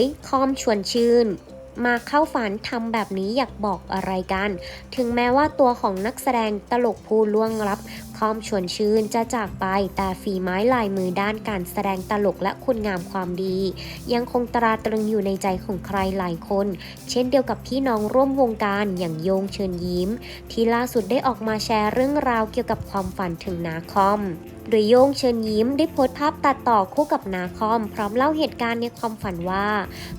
ยคอมชวนชื่น มาเข้าฝันทำแบบนี้อยากบอกอะไรกัน ถึงแม้ว่าตัวของนักแสดงตลกผู้ล่วงลับคอมชวนชื่นจะจากไปแต่ฝีไม้ลายมือด้านการแสดงตลกและคุณงามความดี ยังคงตราตรึงอยู่ในใจของใครหลายคน เช่นเดียวกับพี่น้องร่วมวงการอย่างโยงเชิญยิ้ม ที่ล่าสุดได้ออกมาแชร์เรื่องราวเกี่ยวกับความฝันถึงนาคอมโดยโยงเชิญยิ้มได้โพสต์ภาพตัดต่อคู่กับนาคอม พร้อมเล่าเหตุการณ์ในความฝันว่า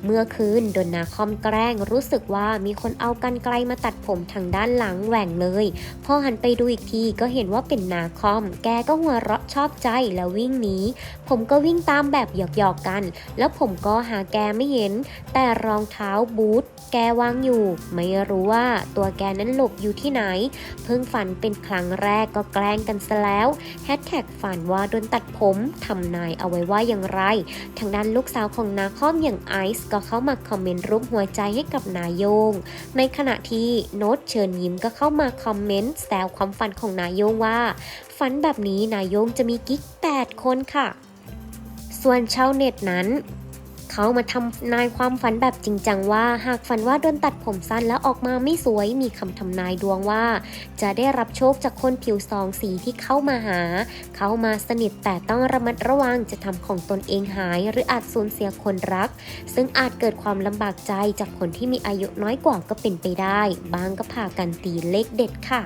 เมื่อคืนโดนนาคอมแกล้งรู้สึกว่ามีคนเอากันไกลมาตัดผมทางด้านหลังแหว่งเลยพอหันไปดูอีกทีก็เห็นว่าเป็นนาคอม แกก็หัวเราะชอบใจแล้ววิ่งหนีผมก็วิ่งตามแบบหยอกๆกัน แล้วผมก็หาแกไม่เห็น แต่รองเท้าบูทแกวางอยู่ ไม่รู้ว่าตัวแกนั้นหลบอยู่ที่ไหน เพิ่งฝันเป็นครั้งแรกก็แกล้งกันซะแล้วแฮชแท็กฝันว่าโดนตัดผมทำนายเอาไว้ว่าอย่างไร ทางด้านลูกสาวของนาคอมอย่างไอซ์ก็เข้ามาคอมเมนต์รูปหัวใจให้กับนายโยงในขณะที่โน้ตเชิญยิ้มก็เข้ามาคอมเมนต์แซวความฝันของนายโยงว่า ฝันแบบนี้นายโยงจะมีกิ๊ก8คนค่ะ ส่วนชาวเน็ตนั้น เขามาทำนายความฝันแบบจริงจังว่า หากฝันว่าโดนตัดผมสั้นแล้วออกมาไม่สวยมีคำทำนายดวงว่า จะได้รับโชคจากคนผิวสองสีที่เข้ามาหา เข้ามาสนิทแต่ต้องระมัดระวังจะทำของตนเองหาย หรืออาจสูญเสียคนรัก ซึ่งอาจเกิดความลำบากใจจากคนที่มีอายุน้อยกว่าก็เป็นไปได้ บางก็พากันตีเลขเด็ดค่ะ